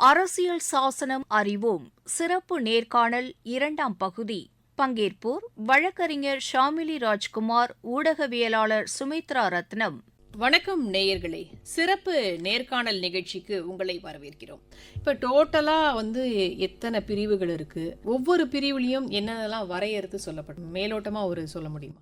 அரசியல் சாசனம் அறிவோம். சிறப்பு நேர்காணல் இரண்டாம் பகுதி. பங்கேற்போர் வழக்கறிஞர் ஷாமிலி ராஜ்குமார் ஊடகவியலாளர் சுமித்ரா ரத்னம். வணக்கம் நேயர்களே. சிறப்பு நேர்காணல் நிகழ்ச்சிக்கு உங்களை வரவேற்கிறோம். இப்போ டோட்டலாக வந்து எத்தனை பிரிவுகள் இருக்குது ஒவ்வொரு பிரிவுலையும் என்னென்னலாம் வரையறுத்து சொல்லப்படும்? மேலோட்டமாக ஒரு சொல்ல முடியுமா?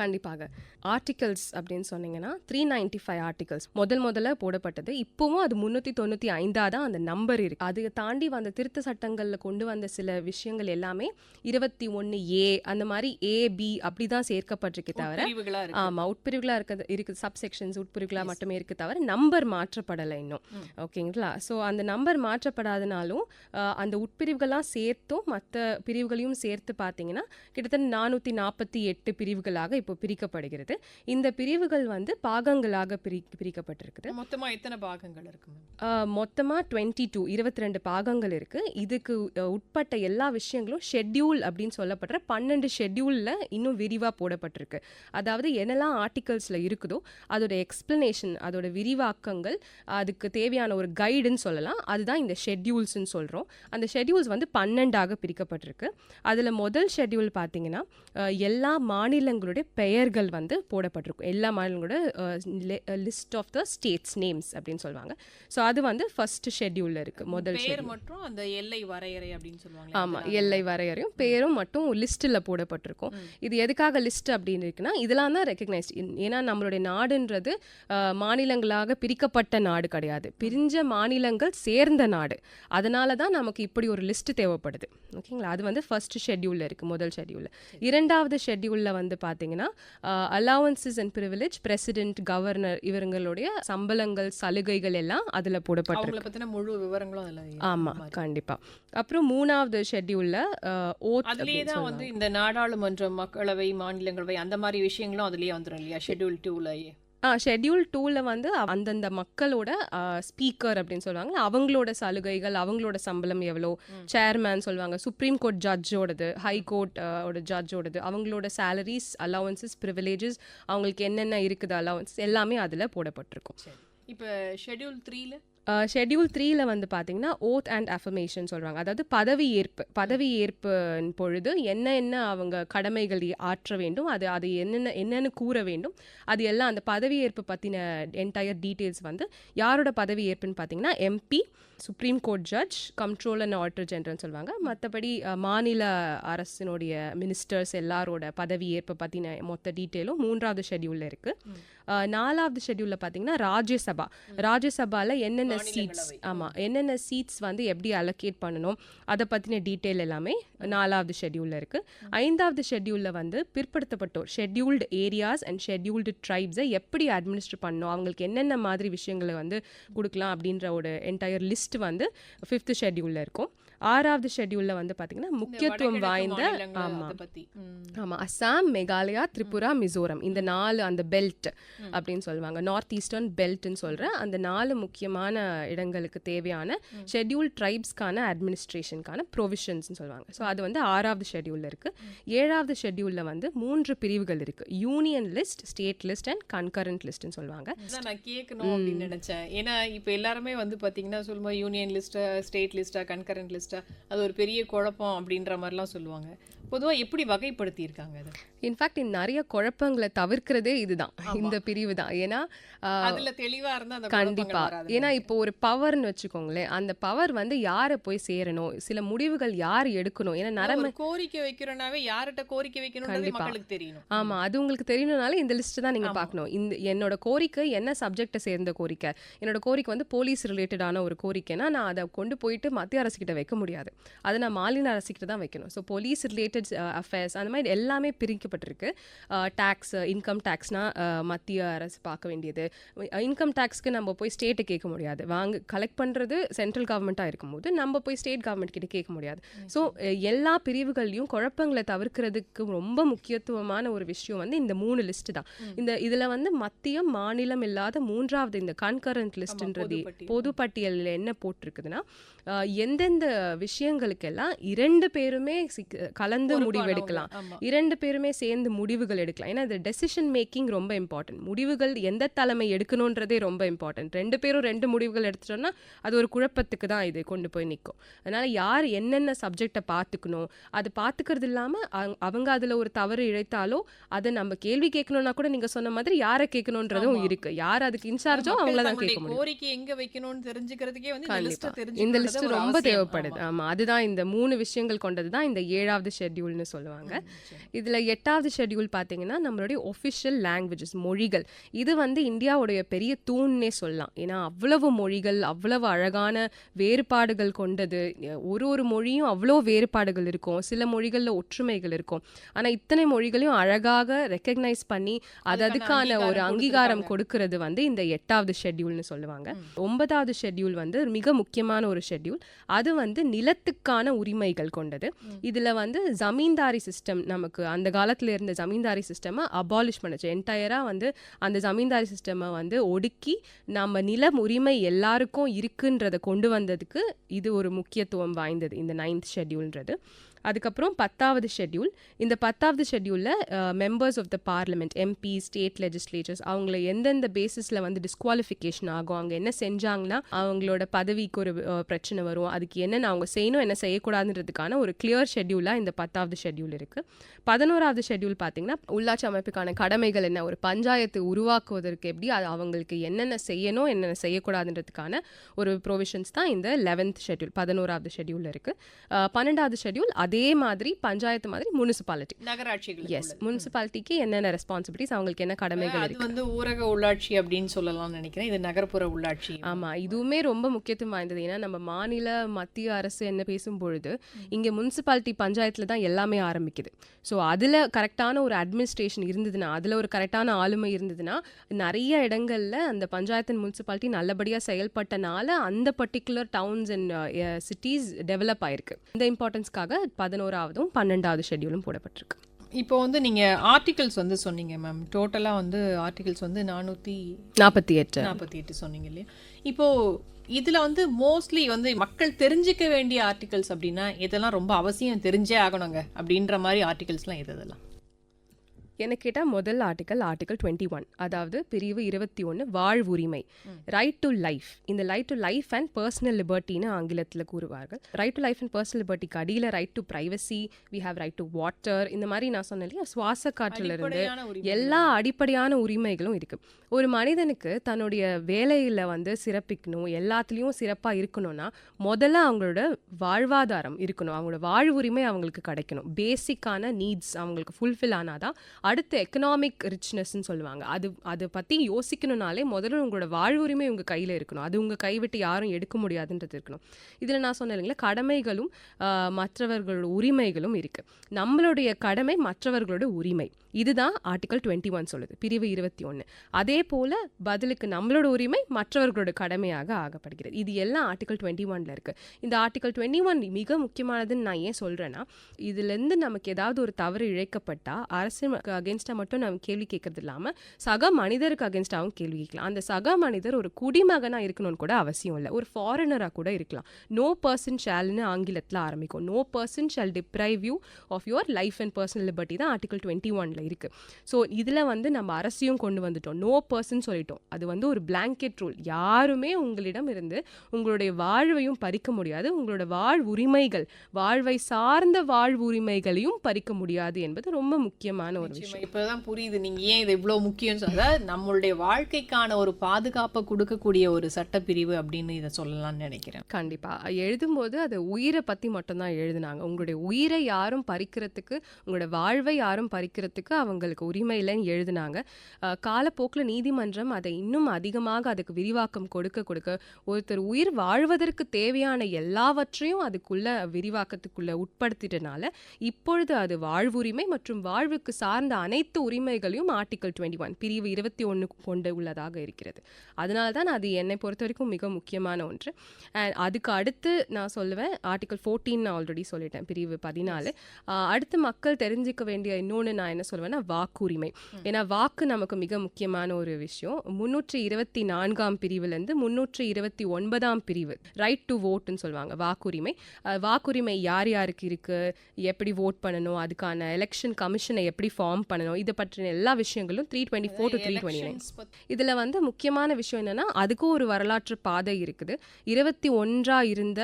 கண்டிப்பாக. ஆர்டிகல்ஸ் அப்படின்னு சொன்னீங்கன்னா த்ரீ நைன்டி ஃபைவ் ஆர்டிகல்ஸ் முதல் முதல்ல போடப்பட்டது. இப்போவும் அது முந்நூற்றி தொண்ணூற்றி ஐந்தா தான் அந்த நம்பர் இருக்கு. அதை தாண்டி வந்த திருத்த சட்டங்களில் கொண்டு வந்த சில விஷயங்கள் எல்லாமே இருபத்தி ஒன்று ஏ அந்த மாதிரி ஏ பி அப்படி தான் சேர்க்கப்பட்டிருக்கே தவிர ஆமாம் உட்பிரிவுகளாக இருக்கிறது இருக்குது. சப்செக்ஷன்ஸ் உட்பிரிவுகளாக மட்டுமே இருக்கு தவிர நம்பர் மாற்றப்படலை இன்னும். ஓகேங்களா? ஸோ அந்த நம்பர் மாற்றப்படாதனாலும் அந்த உட்பிரிவுகள்லாம் சேர்த்தும் மற்ற பிரிவுகளையும் சேர்த்து பார்த்தீங்கன்னா கிட்டத்தட்ட நானூற்றி நாற்பத்தி எட்டு பிரிவுகளாக இப்போ பிரிக்கப்படுகிறது. இந்த பிரிவுகள் வந்து பாகங்களாக பிரி பிரிக்கப்பட்டிருக்குது. மொத்தமா எத்தனை பாகங்கள் இருக்கு மேம்? ஆஹ், மொத்தமா டுவெண்ட்டி டூ இருபத்தி ரெண்டு பாகங்கள் இருக்கு. இதுக்கு உட்பட்ட எல்லா விஷயங்களும் ஷெட்யூல் அப்படின்னு சொல்லப்படுற பன்னெண்டு ஷெட்யூல்ல இன்னும் விரிவா போடப்பட்டிருக்கு. அதாவது என்னெல்லாம் ஆர்டிகல்ஸ்ல இருக்குதோ அதோட எக்ஸ்பிளனேஷன் அதோட விரிவாக்கங்கள் அதுக்கு தேவையான ஒரு கைடுன்னு சொல்லலாம். அதுதான் இந்த ஷெட்யூல்ஸ்னு சொல்றோம். அந்த ஷெட்யூல்ஸ் வந்து பன்னெண்டாக பிரிக்கப்பட்டிருக்கு. அதுல முதல் ஷெட்யூல் பார்த்தீங்கன்னா எல்லா மாநிலங்களுடைய பெயர்கள் வந்து போடப்பட்டிருக்கும். எல்லா மாநிலங்களோட list of the states names அப்படின்னு சொல்லுவாங்க. ஸோ அது வந்து ஃபர்ஸ்ட் ஷெட்யூல்ல இருக்கு முதல் பேர். மற்றும் அந்த எல்லை வரையறை அப்படின்னு சொல்லுவாங்க ஆமா எல்லை வரையறையும் பேரும் மட்டும் லிஸ்ட்டில் போடப்பட்டிருக்கும். இது எதுக்காக லிஸ்ட் அப்படின்னு இருக்குன்னா இதெல்லாம் தான் ரெக்கக்னைஸ் ஏன்னா நம்மளுடைய நாடுன்றது மாநிலங்களாக பிரிக்கப்பட்ட நாடு கிடையாது. பிரிஞ்ச மாநிலங்கள் சேர்ந்த நாடு. அதனால தான் நமக்கு இப்படி ஒரு லிஸ்ட் தேவைப்படுது. ஓகேங்களா? அது வந்து ஃபர்ஸ்ட் ஷெட்யூலில் இருக்குது முதல் ஷெட்யூலில் இரண்டாவது ஷெட்யூலில் வந்து பார்த்தீங்கன்னா allowances and privilege president governor இவங்களுடைய சம்பளங்கள் சலுகைகள் எல்லாம் அதில் போடப்பட்டிருக்கு. பத்தின முழு விவரங்களும் அதுல ஆமா கண்டிப்பா. அப்புறம் மூணாவது ஷெட்யூல்ல ஓத் தான் வந்து இந்த நாடாளுமன்றம் மக்களவை மாநிலங்களவை அந்த மாதிரி விஷயங்களும் அதுலயே வந்துரும் இல்லையா? ஷெட்யூல் டூலயே ஷெட்யூல் டூவில் வந்து அந்தந்த மக்களோட ஸ்பீக்கர் அப்படின்னு சொல்லுவாங்க அவங்களோட சலுகைகள் அவங்களோட சம்பளம் எவ்வளோ? சேர்மேன் சொல்லுவாங்க. சுப்ரீம் கோர்ட் ஜட்ஜோடது ஹை கோர்ட் ஓட ஜட்ஜோடது அவங்களோட சேலரிஸ் அலவன்சஸ் ப்ரிவிலேஜஸ் அவங்களுக்கு என்னென்ன இருக்குது அலவன்ஸ் எல்லாமே அதில் போடப்பட்டிருக்கும். இப்போ ஷெட்யூல் த்ரீல ஷெட்யூல் த்ரீல வந்து பார்த்தீங்கன்னா ஓத் அண்ட் அஃபர்மேஷன் சொல்கிறாங்க அதாவது பதவி ஏற்பு பதவி ஏற்பின் பொழுது என்ன என்ன அவங்க கடமைகள் ஆற்ற வேண்டும் அது அது என்னென்ன என்னென்னு கூற வேண்டும். அது எல்லாம் அந்த பதவி ஏற்பு பற்றின என்டையர் டீட்டெயில்ஸ் வந்து யாரோட பதவி ஏற்புன்னு பார்த்தீங்கன்னா MP supreme court judge comptroller and auditor ஜெனரல்னு சொல்லுவாங்க. மற்றபடி மாநில அரசினுடைய மினிஸ்டர்ஸ் எல்லாரோட பதவி ஏற்பை பற்றின மொத்த டீட்டெயிலும் மூன்றாவது ஷெட்யூலில் இருக்குது நாலாவது ஷெட்யூலில் பார்த்தீங்கன்னா ராஜ்யசபா. ராஜ்யசபாவில் என்னென்ன சீட்ஸ் ஆமாம் என்னென்ன சீட்ஸ் வந்து எப்படி அலோகேட் பண்ணணும் அதை பற்றின டீட்டெயில் எல்லாமே நாலாவது ஷெட்யூலில் இருக்குது ஐந்தாவது ஷெட்யூலில் வந்து பிற்படுத்தப்பட்டோர் ஷெட்யூல்டு ஏரியாஸ் அண்ட் ஷெட்யூல்டு ட்ரைப்ஸை எப்படி அட்மினிஸ்டர் பண்ணணும் அவங்களுக்கு என்னென்ன மாதிரி விஷயங்களை வந்து கொடுக்கலாம் அப்படின்ற ஒரு என்டையர் லிஸ்ட் வந்து ஃபிஃப்த் ஷெட்யூலில் இருக்கும். ஆறாவது ஷெட்யூலில் வந்து பார்த்தீங்கன்னா முக்கியத்துவம் வாய்ந்த ஆமாம் அதை பத்தி. ம். ஆமாம் அஸ்ஸாம் மேகாலயா திரிபுரா மிசோரம். இந்த நாலு அந்த பெல்ட் அப்படின்னு சொல்லுவாங்க. நார்த் ஈஸ்டர்ன் பெல்ட்னு சொல்கிற அந்த நாலு முக்கியமான இடங்களுக்கு தேவையான ஷெட்யூல் ட்ரைப்ஸ்க்கான அட்மினிஸ்ட்ரேஷனுக்கான ப்ரொவிஷன்ஸ்னு சொல்லுவாங்க. ஸோ அது வந்து ஆறாவது ஷெட்யூலில் இருக்குது ஏழாவது ஷெட்யூலில் வந்து மூன்று பிரிவுகள் இருக்குது union list state list and concurrent லிஸ்ட்னு சொல்லுவாங்க. நான் கேட்கணும் அப்படின்னு நினைச்சேன். ஏன்னா இப்போ எல்லாருமே வந்து பாத்தீங்கன்னா சொல்லும்போது யூனியன் லிஸ்டா ஸ்டேட் லிஸ்டா கன்கரண்ட் லிஸ்டா அது ஒரு பெரிய குழப்பம் அப்படின்ற மாதிரிலாம் சொல்லுவாங்க. பொதுவா எப்படி வகைப்படுத்தி இருக்காங்க இன்ஃபேக்ட் நிறைய குழப்பங்களை தவிர்க்கிறதே இதுதான். இந்த பிரிவு தான் ஏன்னா ஆஹ், அதுல தெளிவா இருந்தா அந்த கண்டிப்பா. ஏன்னா இப்போ ஒரு பவர்னு வச்சுக்கோங்களேன் அந்த பவர் வந்து யாரை போய் சேரணும்? சில முடிவுகள் யார் எடுக்கணும்? ஏன்னா நரம்பு கோரிக்கை வைக்கிறோம்னாவே யார்கிட்ட கோரிக்கை. மக்களுக்கு தெரியணும். ஆமா அது உங்களுக்கு தெரியணும்னால இந்த லிஸ்ட் தான் நீங்க பார்க்கணும். இந்த என்னோட கோரிக்கை என்ன சப்ஜெக்டை சேர்ந்த கோரிக்கை? என்னோட கோரிக்கை வந்து போலீஸ் ரிலேட்டடான ஒரு கோரிக்கைனா நான் அதை கொண்டு போயிட்டு மத்திய அரசு கிட்ட வைக்க முடியாது. அதை நான் மாநில அரசு கிட்ட தான் வைக்கணும். ஸோ போலீஸ் ரிலேட்டட் அஃபேர்ஸ் அந்த மாதிரி எல்லாமே பிரிக்கப்பட்டிருக்கு டேக்ஸ் இன்கம் டேக்ஸ்னா மத்திய அரசு பார்க்க வேண்டியது. இன்கம் டேக்ஸ்க்கு நம்ம போய் ஸ்டேட்டை கேட்க முடியாது. வாங்க கலெக்ட் பண்ணுறது சென்ட்ரல் கவர்மெண்ட்டாக இருக்கும்போது நம்ம போய் ஸ்டேட் கவர்மெண்ட் கிட்ட கேட்க முடியாது. ஸோ எல்லா பிரிவுகள்லையும் குழப்பங்களை தவிர்க்கிறதுக்கு ரொம்ப முக்கியத்துவமான ஒரு விஷயம் வந்து இந்த மூணு லிஸ்ட் தான். இந்த இதில் வந்து மத்தியம் மாநிலம் இல்லாத மூன்றாவது இந்த கன்கரண்ட் லிஸ்ட்ன்றது. பொது பட்டியலில் என்ன போட்டிருக்குதுன்னா எந்தெந்த விஷயங்களுக்கெல்லாம் இரண்டு பேருமே கலந்து. முடிவெடுக்கலாம். இரண்டு பேருமே சேர்ந்து முடிவுகள் எடுக்கலாம். ஏன்னா இது டெசிஷன் மேக்கிங் ரொம்ப இம்பார்ட்டன்ட் முடிவுகள் எந்த தலைமை எடுக்கணுன்றதே ரொம்ப இம்பார்ட்டன்ட் ரெண்டு பேரும் ரெண்டு முடிவுகள் எடுத்துட்டோம்னா அது ஒரு குழப்பத்துக்கு தான் இது கொண்டு போய் நிற்கும் அதனால யார் என்னென்ன சப்ஜெக்டை பார்த்துக்கணும் அது பார்த்துக்கிறது இல்லாமல் அவங்க அதில் ஒரு தவறு இழைத்தாலோ அதை நம்ம கேள்வி கேட்கணும்னா கூட நீங்கள் சொன்ன மாதிரி யாரை கேட்கணுன்றதும். இருக்கு. யார் அதுக்கு இன்சார்ஜோ அவங்கள தான் கேட்க முடியும். கோரிக்கை எங்க வைக்கணும்னு தெரிஞ்சுக்கிறதுக்கே வந்து இந்த லிஸ்ட் ரொம்ப தேவைப்படுது. ஆமா. அதுதான் இந்த மூணு விஷயங்கள் கொண்டது தான் இந்த ஏழாவது ஷெட்யூல்னு சொல்லுவாங்க. இதுல எட்டாவது ஷெட்யூல் பார்த்தீங்கன்னா நம்மளுடைய ஒஃபிஷியல் லாங்குவேஜஸ் மொழிகள். இது வந்து இந்தியாவுடைய பெரிய தூண்னே சொல்லலாம். ஏன்னா அவ்வளவு மொழிகள் அவ்வளவு அழகான வேறுபாடுகள் கொண்டது. ஒரு ஒரு மொழியும் அவ்வளோ வேறுபாடுகள் இருக்கும். சில மொழிகளில் ஒற்றுமைகள் இருக்கும். ஆனா இத்தனை மொழிகளையும் அழகாக ரெக்கக்னைஸ் பண்ணி அது அதுக்கான ஒரு அங்கீகாரம். கொடுக்கறது வந்து இந்த எட்டாவது ஷெட்யூல்னு சொல்லுவாங்க. ஒன்பதாவது ஷெட்யூல் வந்து மிக முக்கியமான ஒரு ஷெட்யூல் அது வந்து நிலத்துக்கான உரிமைகள் கொண்டது. இதுல வந்து ஜமீன்தாரி சிஸ்டம் நமக்கு அந்த காலத்துல இருந்த ஜமீன்தாரி சிஸ்டமை அபாலிஷ் பண்ணுச்சு. என்டையரா வந்து அந்த ஜமீன்தாரி சிஸ்டமை வந்து ஒடுக்கி நம்ம நிலம் உரிமை எல்லாருக்கும் இருக்குன்றதை கொண்டு வந்ததுக்கு இது ஒரு முக்கியத்துவம் வாய்ந்தது இந்த நைன்த் ஷெட்யூல்ன்றது அதுக்கப்புறம் பத்தாவது ஷெட்யூல் இந்த பத்தாவது ஷெட்யூலில் members of the parliament MP state legislatures அவங்கள எந்தெந்த பேசிஸில் வந்து டிஸ்குவாலிஃபிகேஷன் ஆகும் அவங்க என்ன செஞ்சாங்கன்னா அவங்களோட பதவிக்கு ஒரு பிரச்சனை வரும் அதுக்கு என்னென்ன அவங்க செய்யணும் என்ன செய்யக்கூடாதுன்றதுக்கான ஒரு கிளியர் ஷெட்யூலாக இந்த பத்தாவது ஷெட்யூல் இருக்குது பதினோராவது ஷெட்யூல் பார்த்தீங்கன்னா உள்ளாட்சி அமைப்புக்கான கடமைகள் என்ன ஒரு பஞ்சாயத்து உருவாக்குவதற்கு எப்படி அது அவங்களுக்கு என்னென்ன செய்யணும் என்னென்ன செய்யக்கூடாதுன்றதுக்கான ஒரு ப்ரொவிஷன்ஸ் தான் இந்த லெவன்த் ஷெட்யூல் பதினோராவது ஷெட்யூலில் இருக்குது பன்னெண்டாவது ஷெட்யூல் அதே மாதிரி பஞ்சாயத்து மாதிரி முனிசிபாலிட்டி. நகராட்சிகள் எஸ் முனிசிபாலிட்டிக்கு என்னென்ன ரெஸ்பான்சிபிலிட்டிஸ் அவங்களுக்கு என்ன கடமைகள் அது இருக்கு? வந்து ஊரக உள்ளாட்சி அப்படின்னு சொல்லலாம்னு நினைக்கிறேன். இது நகர்ப்புற உள்ளாட்சி. ஆமா இதுவுமே ரொம்ப முக்கியத்துவம் வாய்ந்தது. ஏன்னா நம்ம மாநில மத்திய அரசு என்ன பேசும் பொழுது இங்க முனிசிபாலிட்டி பஞ்சாயத்துல தான் எல்லாமே ஆரம்பிக்குது. ஸோ அதுல கரெக்டான ஒரு அட்மினிஸ்ட்ரேஷன் இருந்ததுன்னா அதுல ஒரு கரெக்டான ஆளுமை இருந்ததுன்னா நிறைய இடங்கள்ல அந்த பஞ்சாயத்து முனிசிபாலிட்டி நல்லபடியா செயல்பட்டனால அந்த particular towns and cities develop ஆயிருக்கு. இந்த இம்பார்ட்டன்ஸ்க்காக பதினோராவதும் பன்னெண்டாவது ஷெட்யூலும் போடப்பட்டிருக்கு. இப்போ வந்து நீங்க ஆர்டிகல்ஸ் வந்து சொன்னீங்க மேம் டோட்டலா வந்து ஆர்டிகல்ஸ் வந்து நானூத்தி நாற்பத்தி எட்டு. நாற்பத்தி எட்டு சொன்னீங்க இல்லையா? இப்போ இதுல வந்து மோஸ்ட்லி வந்து மக்கள் தெரிஞ்சுக்க வேண்டிய ஆர்டிகல்ஸ் அப்படின்னா இதெல்லாம் ரொம்ப அவசியம் தெரிஞ்சே ஆகணுங்க அப்படின்ற மாதிரி ஆர்டிகல்ஸ்லாம் எது இதெல்லாம்? எனக்கு கேட்டால் முதல் ஆர்டிக்கல் ஆர்டிக்கல் டுவெண்ட்டி ஒன் அதாவது பிரிவு இருபத்தி ஒன்று வாழ்வுரிமை ரைட் டு லைஃப் இந்த right to life and personal லிபர்ட்டின்னு ஆங்கிலத்தில் கூறுவார்கள். Right to life and personal லிபர்ட்டிக்கு அடியில் right to privacy we have right to water இந்த மாதிரி நான் சொன்னேன் இல்லையா? சுவாச காற்றுல இருந்து அடிப்படையான உரிமை எல்லா அடிப்படையான உரிமைகளும் இருக்கு. ஒரு மனிதனுக்கு தன்னுடைய வேலையில வந்து சிறப்பிக்கணும் எல்லாத்துலேயும் சிறப்பாக இருக்கணும்னா முதல்ல அவங்களோட வாழ்வாதாரம் இருக்கணும். அவங்களோட வாழ்வுரிமை அவங்களுக்கு கிடைக்கணும். பேசிக்கான நீட்ஸ் அவங்களுக்கு ஃபுல்ஃபில் ஆனாதான் அடுத்து எக்கனாமிக் ரிச்னஸ்ன்னு சொல்லுவாங்க. அது அதை பற்றி யோசிக்கணும்னாலே முதல்ல உங்களோட வாழ்வுரிமை உங்கள் கையில் இருக்கணும். அது உங்கள் கைவிட்டு யாரும் எடுக்க முடியாதுன்றது இருக்கணும். இதில் நான் சொன்னேன் இல்லைங்களா கடமைகளும் மற்றவர்களோட உரிமைகளும் இருக்குது நம்மளுடைய கடமை மற்றவர்களோட உரிமை. இதுதான் ஆர்டிகல் டுவெண்ட்டி ஒன் சொல்லுது பிரிவு இருபத்தி ஒன்று அதே போல் பதிலுக்கு நம்மளோட உரிமை மற்றவர்களோட கடமையாக ஆகப்படுகிறது. இது எல்லாம் ஆர்டிகல் டுவெண்ட்டி ஒனில் இருக்குது இந்த ஆர்டிகல் டுவெண்ட்டி ஒன் மிக முக்கியமானதுன்னு நான் ஏன் சொல்கிறேன்னா இதுலேருந்து நமக்கு ஏதாவது ஒரு தவறு இழைக்கப்பட்டால் அரசு அகேன்ஸ்டாக மட்டும் நம்ம கேள்வி கேட்கறது இல்லாமல் சக மனிதருக்கு அகேன்ஸ்டாகவும் கேள்வி கேட்கலாம். அந்த சக மனிதர் ஒரு குடிமகனாக இருக்கணும்னு கூட அவசியம் இல்லை. ஒரு ஃபாரினராக கூட இருக்கலாம். நோ பர்சன் ஷேல்னு ஆங்கிலத்தில் ஆரம்பிக்கும். No person shall deprive you of your life and personal liberty தான் ஆர்டிகல் டுவெண்ட்டி ஒனில் இருக்குது ஸோ இதில் வந்து நம்ம அரசியும் கொண்டு வந்துட்டோம். நோ பர்சன் சொல்லிட்டோம். அது வந்து ஒரு பிளாங்கெட் ரூல் யாருமே உங்களிடம் இருந்து உங்களுடைய வாழ்வையும் பறிக்க முடியாது. உங்களோட வாழ் உரிமைகள் வாழ்வை சார்ந்த வாழ்வுரிமைகளையும் பறிக்க முடியாது என்பது ரொம்ப முக்கியமான ஒரு விஷயம். நிச்சயமா. இப்பதான் புரியுது. நீங்க ஏன் இது இவ்வளவு முக்கியம் அதாவது நம்மளுடைய வாழ்க்கைக்கான ஒரு பாதுகாப்பை கொடுக்கக்கூடிய ஒரு சட்டப்பிரிவு அப்படின்னு இதை சொல்லலாம்னு நினைக்கிறேன். கண்டிப்பா. எழுதும்போது அது உயிரை பத்தி மட்டும்தான் எழுதுனாங்க. உங்களுடைய உயிரை யாரும் பறிக்கிறதுக்கு உங்களோட வாழ்வை யாரும் பறிக்கிறதுக்கு அவங்களுக்கு உரிமை இல்லைன்னு எழுதுனாங்க. காலப்போக்கில் நீதிமன்றம் அதை இன்னும் அதிகமாக அதுக்கு விரிவாக்கம் கொடுக்க கொடுக்க ஒருத்தர் உயிர் வாழ்வதற்கு தேவையான எல்லாவற்றையும் அதுக்குள்ள விரிவாக்கத்துக்குள்ள உட்படுத்திட்டனால இப்பொழுது அது வாழ்வுரிமை மற்றும் வாழ்வுக்கு சார்ந்த அந்த அனைத்து உரிமைகளையும் ஆர்டிகல் டுவெண்ட்டி ஒன் பிரிவு இருபத்தி ஒன்று கொண்டு உள்ளதாக இருக்கிறது. அதனால தான் அது என்னை பொறுத்த வரைக்கும் மிக முக்கியமான ஒன்று. அண்ட் அதுக்கு அடுத்து நான் சொல்லுவேன் ஆர்டிகல் ஃபோர்டீன் நான் ஆல்ரெடி சொல்லிட்டேன் பிரிவு பதினாலு. அடுத்து மக்கள் தெரிஞ்சுக்க வேண்டிய இன்னொன்று நான் என்ன சொல்லுவேன்னா வாக்குரிமை. ஏன்னா வாக்கு நமக்கு மிக முக்கியமான ஒரு விஷயம். முன்னூற்றி இருபத்தி நான்காம் பிரிவுலேருந்து முன்னூற்றி இருபத்தி ஒன்பதாம் பிரிவு ரைட் டு ஓட்டுன்னு சொல்லுவாங்க வாக்குரிமை. வாக்குரிமை யார் யாருக்கு இருக்கு? எப்படி ஓட் பண்ணணும்? அதுக்கான எலெக்ஷன் கமிஷனை எப்படி ஃபார்ம் பண்ணணும். இதை பற்றின எல்லா விஷயங்களும் three twenty four to three twenty nine இதில் வந்து முக்கியமான விஷயம் என்னன்னா அதுக்கும் ஒரு வரலாற்று பாதை இருக்குது. இருபத்தி ஒன்றா இருந்த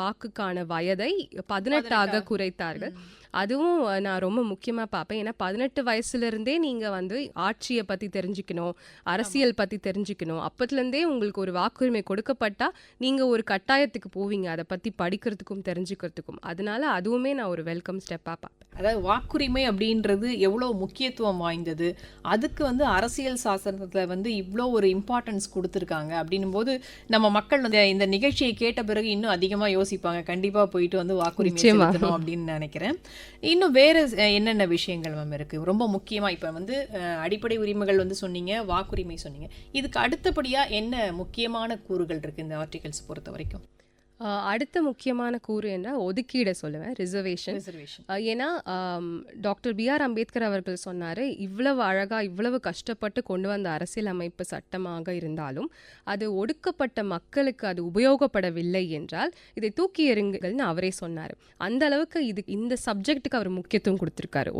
வாக்குக்கான வயதை பதினெட்டாக குறைத்தார்கள். அதுவும் நான் ரொம்ப முக்கியமாக பார்ப்பேன். ஏன்னா பதினெட்டு வயசுலேருந்தே நீங்கள் வந்து ஆட்சியை பற்றி தெரிஞ்சுக்கணும் அரசியல் பற்றி தெரிஞ்சுக்கணும். அப்பத்துலேருந்தே உங்களுக்கு ஒரு வாக்குரிமை கொடுக்கப்பட்டா நீங்கள் ஒரு கட்டாயத்துக்கு போவீங்க. அதை பற்றி படிக்கிறதுக்கும் தெரிஞ்சுக்கிறதுக்கும். அதனால அதுவுமே நான் ஒரு வெல்கம் ஸ்டெப்பாக பார்ப்பேன். அதாவது வாக்குரிமை அப்படின்றது எவ்வளவு முக்கியத்துவம் வாய்ந்தது? அதுக்கு வந்து அரசியல் சாசனத்துல வந்து இவ்வளோ ஒரு இம்பார்ட்டன்ஸ் கொடுத்துருக்காங்க அப்படின்னும் போது நம்ம மக்கள் வந்து இந்த நிகழ்ச்சியை கேட்ட பிறகு இன்னும் அதிகமா யோசிப்பாங்க. கண்டிப்பா போயிட்டு வந்து வாக்குரிமை அப்படின்னு நினைக்கிறேன். இன்னும் வேற என்னென்ன விஷயங்கள் மேம் இருக்கு? ரொம்ப முக்கியமா இப்ப வந்து அடிப்படை உரிமைகள் வந்து சொன்னீங்க வாக்குரிமை சொன்னீங்க. இதுக்கு அடுத்தபடியா என்ன முக்கியமான கூறுகள் இருக்கு இந்த ஆர்டிகல்ஸ் பொறுத்த வரைக்கும்? அடுத்த முக்கியமான கூறு என்ன? ஒதுக்கீடை சொல்லுவேன் ரிசர்வேஷன் ஏன்னா டாக்டர் பி ஆர் அம்பேத்கர் அவர்கள் சொன்னார் இவ்வளவு அழகாக இவ்வளவு கஷ்டப்பட்டு கொண்டு வந்த அரசியலமைப்பு சட்டமாக இருந்தாலும் அது ஒடுக்கப்பட்ட மக்களுக்கு அது உபயோகப்படவில்லை என்றால் இதை தூக்கி எறிங்கள்னு அவரே சொன்னார். அந்த அளவுக்கு இது இந்த சப்ஜெக்ட்டுக்கு அவர் முக்கியத்துவம் கொடுத்துருக்காரு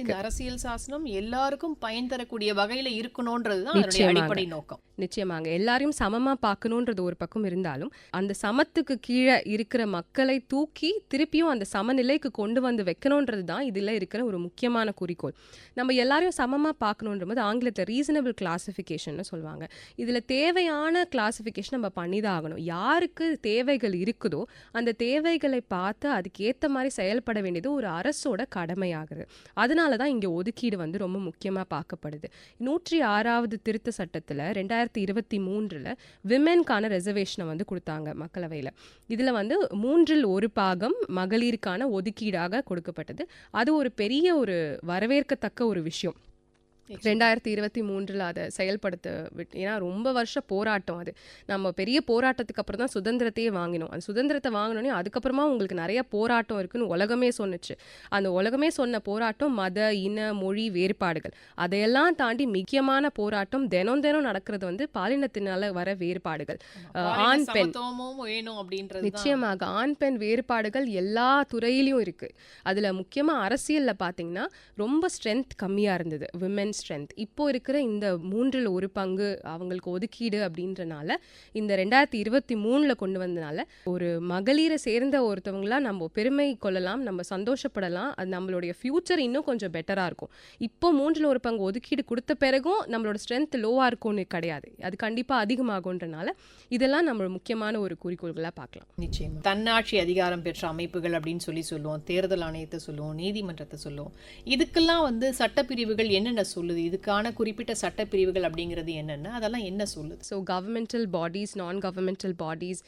இந்த அரசியல் சாசனம் எல்லாருக்கும் பயன் தரக்கூடிய வகையில இருக்கணும்ன்றது தான் நிச்சயமாக. அடிப்படை நோக்கம். நிச்சயமாங்க எல்லாரையும் சமமா பார்க்கணுன்றது ஒரு பக்கம் இருந்தாலும் அந்த சமத்துக்கு கீழே இருக்கிற மக்களை தூக்கி திருப்பியும் அந்த சமநிலைக்கு கொண்டு வந்து வைக்கணுன்றது தான் இதில் இருக்கிற ஒரு முக்கியமான குறிக்கோள். நம்ம எல்லாரையும் சமமாக பார்க்கணுன்ற போது ஆங்கிலத்தில் ரீசனபிள் கிளாசிஃபிகேஷன் சொல்லுவாங்க. இதில் தேவையான கிளாஸிஃபிகேஷன் நம்ம பண்ணி தான் ஆகணும் யாருக்கு தேவைகள் இருக்குதோ அந்த தேவைகளை பார்த்து அதுக்கேற்ற மாதிரி செயல்பட வேண்டியது ஒரு அரசோட கடமையாகுது அதனால தான் இங்கே ஒதுக்கீடு வந்து ரொம்ப முக்கியமாக பார்க்கப்படுது. நூற்றி ஆறாவது திருத்த சட்டத்தில் ரெண்டாயிரத்தி இருபத்தி மூன்றில் விமென்கான ரெசர்வேஷனை வந்து கொடுத்தாங்க மக்களவையில். இதில் வந்து மூன்றில் ஒரு பாகம் மகளிருக்கான ஒதுக்கீடாக கொடுக்கப்பட்டது. அது ஒரு பெரிய ஒரு வரவேற்கத்தக்க ஒரு விஷயம். ரெண்டாயிரத்தி இருபத்தி மூன்றில் அதை செயல்படுத்த விட் ஏன்னா ரொம்ப வருஷ போராட்டம் அது. நம்ம பெரிய போராட்டத்துக்கு அப்புறம் தான் சுதந்திரத்தையே வாங்கினோம். அந்த சுதந்திரத்தை வாங்கினோடனே அதுக்கப்புறமா உங்களுக்கு நிறைய போராட்டம் இருக்குன்னு உலகமே சொன்னுச்சு. அந்த உலகமே சொன்ன போராட்டம் மத இன மொழி வேறுபாடுகள். அதையெல்லாம் தாண்டி முக்கியமான போராட்டம் தினம் தினம் நடக்கிறது வந்து பாலினத்தினால வர வேறுபாடுகள். ஆண் பெண். நிச்சயமாக ஆண் பெண் வேறுபாடுகள் எல்லா துறையிலையும் இருக்கு. அதுல முக்கியமா அரசியல்ல பாத்தீங்கன்னா ரொம்ப ஸ்ட்ரென்த் கம்மியா இருந்தது. விமென் ஸ்ட்ரென்த் இப்போ இருக்கிற இந்த மூன்றில் ஒரு பங்கு அவங்களுக்கு ஒதுக்கீடு அப்படின்றனால இந்த ரெண்டாயிரத்தி இருபத்தி மூணில் கொண்டு வந்தனால ஒரு மகளிரை சேர்ந்த ஒருத்தவங்களாம் நம்ம பெருமை கொள்ளலாம் நம்ம சந்தோஷப்படலாம் அது நம்மளுடைய ஃப்யூச்சர் இன்னும் கொஞ்சம் பெட்டராக இருக்கும். இப்போ மூன்றில் ஒரு பங்கு ஒதுக்கீடு கொடுத்த பிறகும் நம்மளோட ஸ்ட்ரென்த் லோவாக இருக்கும்னு கிடையாது. அது கண்டிப்பாக அதிகமாகுன்றனால இதெல்லாம் நம்ம முக்கியமான ஒரு குறிக்கோள்களாக பார்க்கலாம். நிச்சயம். தன்னாட்சி அதிகாரம் பெற்ற அமைப்புகள் அப்படின்னு சொல்லி சொல்லுவோம் தேர்தல் ஆணையத்தை சொல்லுவோம் நீதிமன்றத்தை சொல்லுவோம். இதுக்கெல்லாம் வந்து சட்டப்பிரிவுகள் என்னென்ன சொல்லுது இதுக்கான குறிப்பிட்ட சட்டப்பிரிவுகள் அப்படிங்கிறது என்னென்னா அதெல்லாம் என்ன சொல்லுது? So governmental bodies non governmental bodies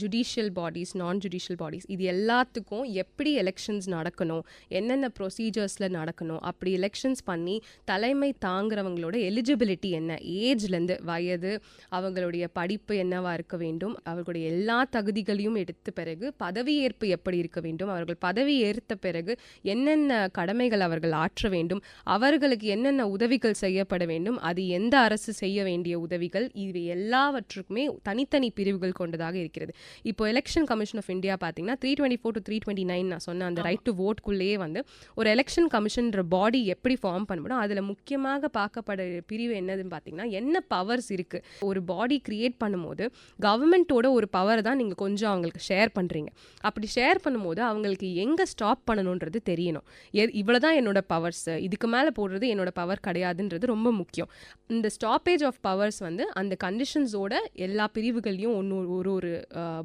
judicial bodies non judicial bodies இது எல்லாத்துக்கும் எப்படி எலெக்ஷன்ஸ் நடக்கணும் என்னென்ன ப்ரொசீஜர்ஸில் நடக்கணும் அப்படி எலெக்ஷன்ஸ் பண்ணி தலைமை தாங்குறவங்களோட எலிஜிபிலிட்டி என்ன ஏஜ்லேருந்து வயது அவங்களுடைய படிப்பு என்னவாக இருக்க வேண்டும் அவர்களுடைய எல்லா தகுதிகளையும் எடுத்த பிறகு பதவியேற்பு எப்படி இருக்க வேண்டும் அவர்கள் பதவி ஏற்ற பிறகு என்னென்ன கடமைகள் அவர்கள் ஆற்ற வேண்டும் அவர்களுக்கு என்னென்ன உதவிகள் செய்யப்பட வேண்டும். அது எந்த அரசு செய்ய வேண்டிய உதவிகள்? இவை எல்லாவற்றுக்குமே தனித்தனி பிரிவுகள் கொண்டதாக இருக்கிறது. இப்போ எலெக்ஷன் கமிஷன் ஆஃப் இந்தியா பார்த்தீங்கன்னா three twenty four to three twenty nine நான் சொன்ன அந்த ரைட் டு ஓட்குள்ளேயே வந்து ஒரு எலெக்ஷன் கமிஷன்ற பாடி எப்படி ஃபார்ம் பண்ணணும் அதில் முக்கியமாக பார்க்கப்பட பிரிவு என்னதுன்னு பார்த்தீங்கன்னா என்ன பவர்ஸ் இருக்குது ஒரு பாடி கிரியேட் பண்ணும்போது கவர்மெண்ட்டோட ஒரு பவர் தான் நீங்கள் கொஞ்சம் அவங்களுக்கு ஷேர் பண்ணுறீங்க அப்படி ஷேர் பண்ணும்போது அவங்களுக்கு எங்கே ஸ்டாப் பண்ணணுன்றது தெரியணும். எ இவ்வளோ தான் என்னோட பவர்ஸ் இதுக்கு மேலே போடுறது என்னோட பவர் கிடையாதுன்றது ரொம்ப முக்கியம். இந்த ஸ்டாப்பேஜ் ஆஃப் பவர்ஸ் வந்து அந்த கண்டிஷன்ஸோட எல்லா பிரிவுகளையும் ஒன்று ஒரு ஒரு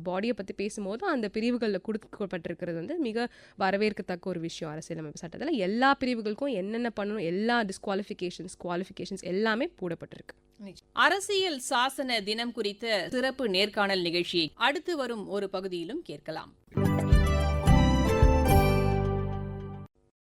பாடியை பற்றி பேசும்போது அந்த பிரிவுகளில் கொடுக்கப்பட்டிருக்கிறது வந்து மிக வரவேற்கத்தக்க ஒரு விஷயம் அரசியலமைப்பு சட்டத்தில். எல்லா பிரிவுகளுக்கும் என்னென்ன பண்ணணும் எல்லா டிஸ்குவாலிஃபிகேஷன்ஸ் குவாலிஃபிகேஷன்ஸ் எல்லாமே போடப்பட்டிருக்கு. அரசியல் சாசன தினம் குறித்த சிறப்பு நேர்காணல் நிகழ்ச்சியை அடுத்து வரும் ஒரு பகுதியிலும் கேட்கலாம்.